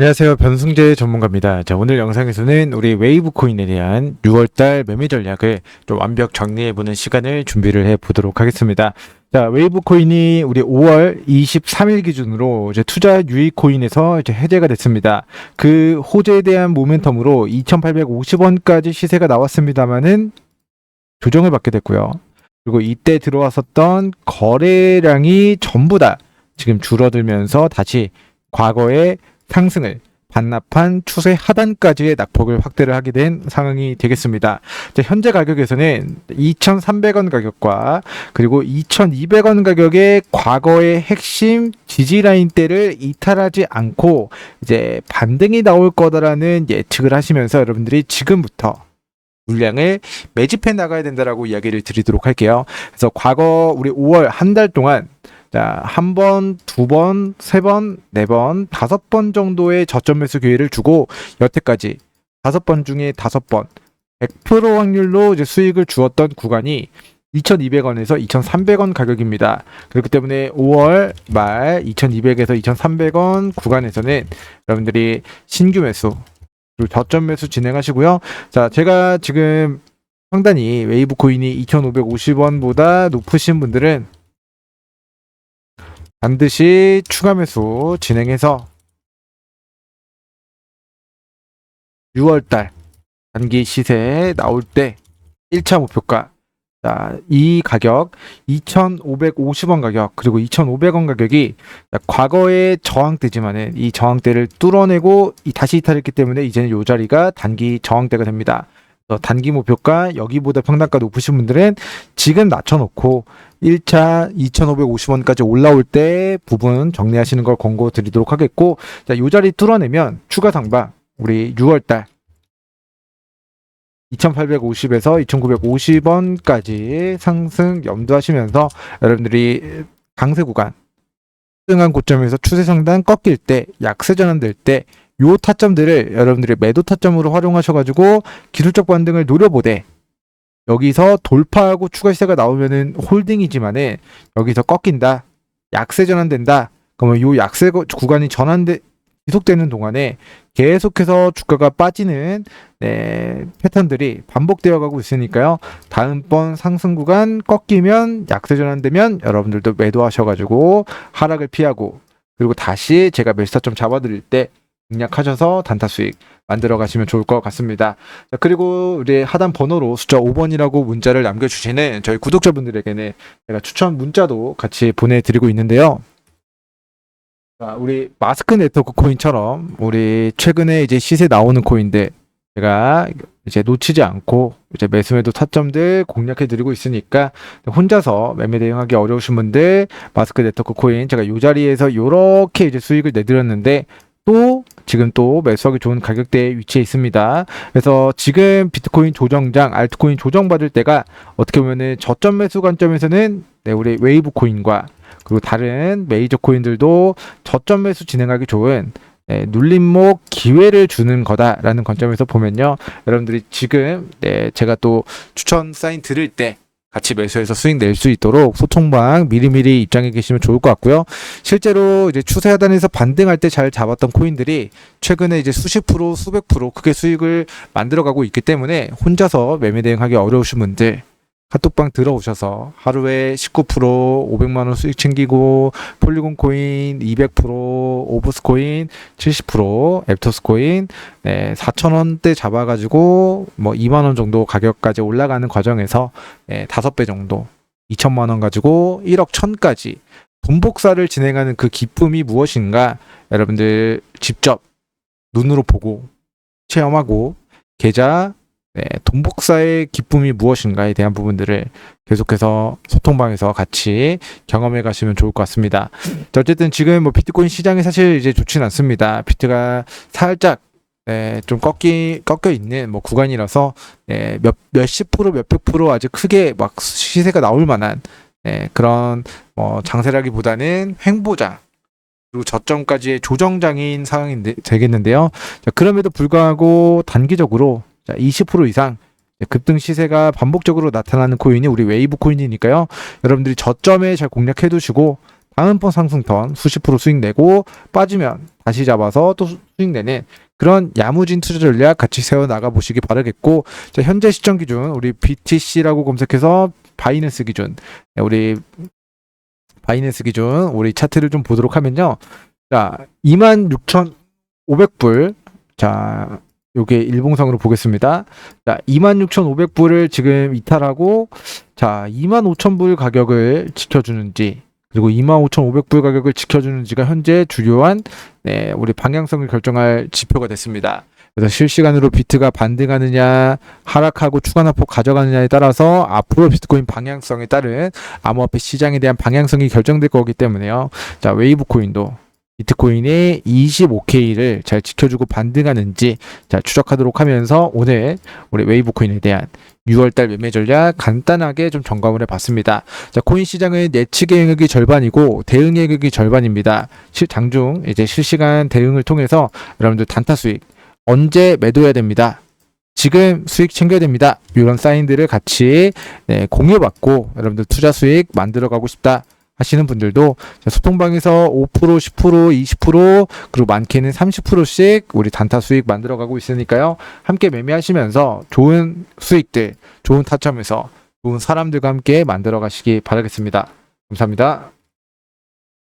안녕하세요. 변승재 전문가입니다. 자, 오늘 영상에서는 우리 웨이브 코인에 대한 6월달 매매 전략을 좀 완벽 정리해보는 시간을 준비를 해 보도록 하겠습니다. 자, 웨이브 코인이 우리 5월 23일 기준으로 이제 투자 유의 코인에서 이제 해제가 됐습니다. 그 호재에 대한 모멘텀으로 2,850원까지 시세가 나왔습니다만은 조정을 받게 됐고요. 그리고 이때 들어왔었던 거래량이 전부 다 지금 줄어들면서 다시 과거의 상승을 반납한 추세 하단까지의 낙폭을 확대를 하게 된 상황이 되겠습니다. 자, 현재 가격에서는 2,300원 가격과 그리고 2,200원 가격의 과거의 핵심 지지 라인대를 이탈하지 않고 이제 반등이 나올 거다라는 예측을 하시면서 여러분들이 지금부터 물량을 매집해 나가야 된다라고 이야기를 드리도록 할게요. 그래서 과거 우리 5월 한 달 동안 자, 한 번, 두 번, 세 번, 네 번, 다섯 번 정도의 저점 매수 기회를 주고 여태까지 다섯 번 중에 다섯 번 100% 확률로 이제 수익을 주었던 구간이 2,200원에서 2,300원 가격입니다. 그렇기 때문에 5월 말 2,200에서 2,300원 구간에서는 여러분들이 신규 매수 그리고 저점 매수 진행하시고요. 자, 제가 지금 상단이 웨이브 코인이 2,550원보다 높으신 분들은 반드시 추가 매수 진행해서 6월달 단기 시세 나올 때 1차 목표가 자, 이 가격 2,550원 가격 그리고 2,500원 가격이 자, 과거의 저항대지만은 이 저항대를 뚫어내고 이 다시 이탈했기 때문에 이제는 이 자리가 단기 저항대가 됩니다. 단기 목표가 여기보다 평단가 높으신 분들은 지금 낮춰놓고 1차 2,550원까지 올라올 때 부분 정리하시는 걸 권고 드리도록 하겠고 자, 이 자리 뚫어내면 추가 상방 우리 6월달 2,850에서 2,950원까지 상승 염두하시면서 여러분들이 강세 구간 등한 고점에서 추세 상단 꺾일 때 약세 전환될 때 요 타점들을 여러분들이 매도 타점으로 활용하셔가지고 기술적 반등을 노려보되 여기서 돌파하고 추가 시세가 나오면은 홀딩이지만은 여기서 꺾인다 약세 전환된다 그러면 요 약세 거- 구간이 전환돼 지속되는 동안에 계속해서 주가가 빠지는 네, 패턴들이 반복되어 가고 있으니까요. 다음번 상승 구간 꺾이면 약세 전환되면 여러분들도 매도하셔가지고 하락을 피하고 그리고 다시 제가 매수타점 잡아드릴 때 공략하셔서 단타 수익 만들어 가시면 좋을 것 같습니다. 자, 그리고 우리 하단 번호로 숫자 5번이라고 문자를 남겨주시는 저희 구독자분들에게는 제가 추천 문자도 같이 보내드리고 있는데요. 자, 우리 마스크 네트워크 코인처럼 우리 최근에 이제 시세 나오는 코인들 제가 이제 놓치지 않고 이제 매수매도 타점들 공략해 드리고 있으니까 혼자서 매매 대응하기 어려우신 분들 마스크 네트워크 코인 제가 이 자리에서 요렇게 이제 수익을 내드렸는데 또 지금 또 매수하기 좋은 가격대에 위치해 있습니다. 그래서 지금 비트코인 조정장, 알트코인 조정받을 때가 어떻게 보면은 저점 매수 관점에서는 네, 우리 웨이브 코인과 그리고 다른 메이저 코인들도 저점 매수 진행하기 좋은 네, 눌림목 기회를 주는 거다라는 관점에서 보면요. 여러분들이 지금 네, 제가 또 추천 사인 드릴 때 같이 매수해서 수익 낼 수 있도록 소통방 미리미리 입장해 계시면 좋을 것 같고요. 실제로 이제 추세 하단에서 반등할 때 잘 잡았던 코인들이 최근에 이제 수십 프로, 수백 프로 크게 수익을 만들어가고 있기 때문에 혼자서 매매 대응하기 어려우신 분들 카톡방 들어오셔서 하루에 19% 500만 원 수익 챙기고 폴리곤 코인 200% 오브스 코인 70% 앱토스 코인 네, 4천 원대 잡아가지고 뭐 2만 원 정도 가격까지 올라가는 과정에서 네, 5배 정도 2천만 원 가지고 1억 천까지 돈 복사를 진행하는 그 기쁨이 무엇인가 여러분들 직접 눈으로 보고 체험하고 계좌 네, 돈 복사의 기쁨이 무엇인가에 대한 부분들을 계속해서 소통방에서 같이 경험해 가시면 좋을 것 같습니다. 자, 어쨌든 지금 뭐 비트코인 시장이 사실 이제 좋진 않습니다. 비트가 살짝 네, 좀 꺾이 꺾여 있는 뭐 구간이라서 네, 몇 몇십 프로 몇백 프로 아주 크게 막 시세가 나올 만한 네, 그런 뭐 장세라기보다는 횡보장 그리고 저점까지의 조정장인 상황이 되겠는데요. 자, 그럼에도 불구하고 단기적으로 자, 20% 이상 급등 시세가 반복적으로 나타나는 코인이 우리 웨이브 코인이니까요. 여러분들이 저점에 잘 공략해 두시고 다음 번 상승 턴 수십 프로 수익 내고 빠지면 다시 잡아서 또 수- 수익 내는 그런 야무진 투자 전략 같이 세워 나가 보시기 바라겠고 자, 현재 시점 기준 우리 BTC라고 검색해서 바이낸스 기준 네, 우리 바이낸스 기준 우리 차트를 좀 보도록 하면요. 자, 26,500불. 자, 요게 일봉상으로 보겠습니다. 자, 26,500불을 지금 이탈하고 자, 25,000불 가격을 지켜주는지 그리고 25,500불 가격을 지켜주는지가 현재 주요한 네, 우리 방향성을 결정할 지표가 됐습니다. 그래서 실시간으로 비트가 반등하느냐, 하락하고 추가납폭 가져가느냐에 따라서 앞으로 비트코인 방향성에 따른 암호화폐 시장에 대한 방향성이 결정될 거기 때문에요. 자, 웨이브 코인도 비트코인의 25K를 잘 지켜주고 반등하는지 자, 추적하도록 하면서 오늘 우리 웨이브 코인에 대한 6월달 매매 전략 간단하게 좀 점검을 해봤습니다. 자, 코인 시장은 예측의 영역이 절반이고 대응의 영역이 절반입니다. 실, 장중 이제 실시간 대응을 통해서 여러분들 단타 수익 언제 매도해야 됩니다. 지금 수익 챙겨야 됩니다. 이런 사인들을 같이 네, 공유받고 여러분들 투자 수익 만들어가고 싶다 하시는 분들도 자, 소통방에서 5%, 10%, 20% 그리고 많게는 30%씩 우리 단타 수익 만들어가고 있으니까요. 함께 매매하시면서 좋은 수익들, 좋은 타점에서 좋은 사람들과 함께 만들어 가시기 바라겠습니다. 감사합니다.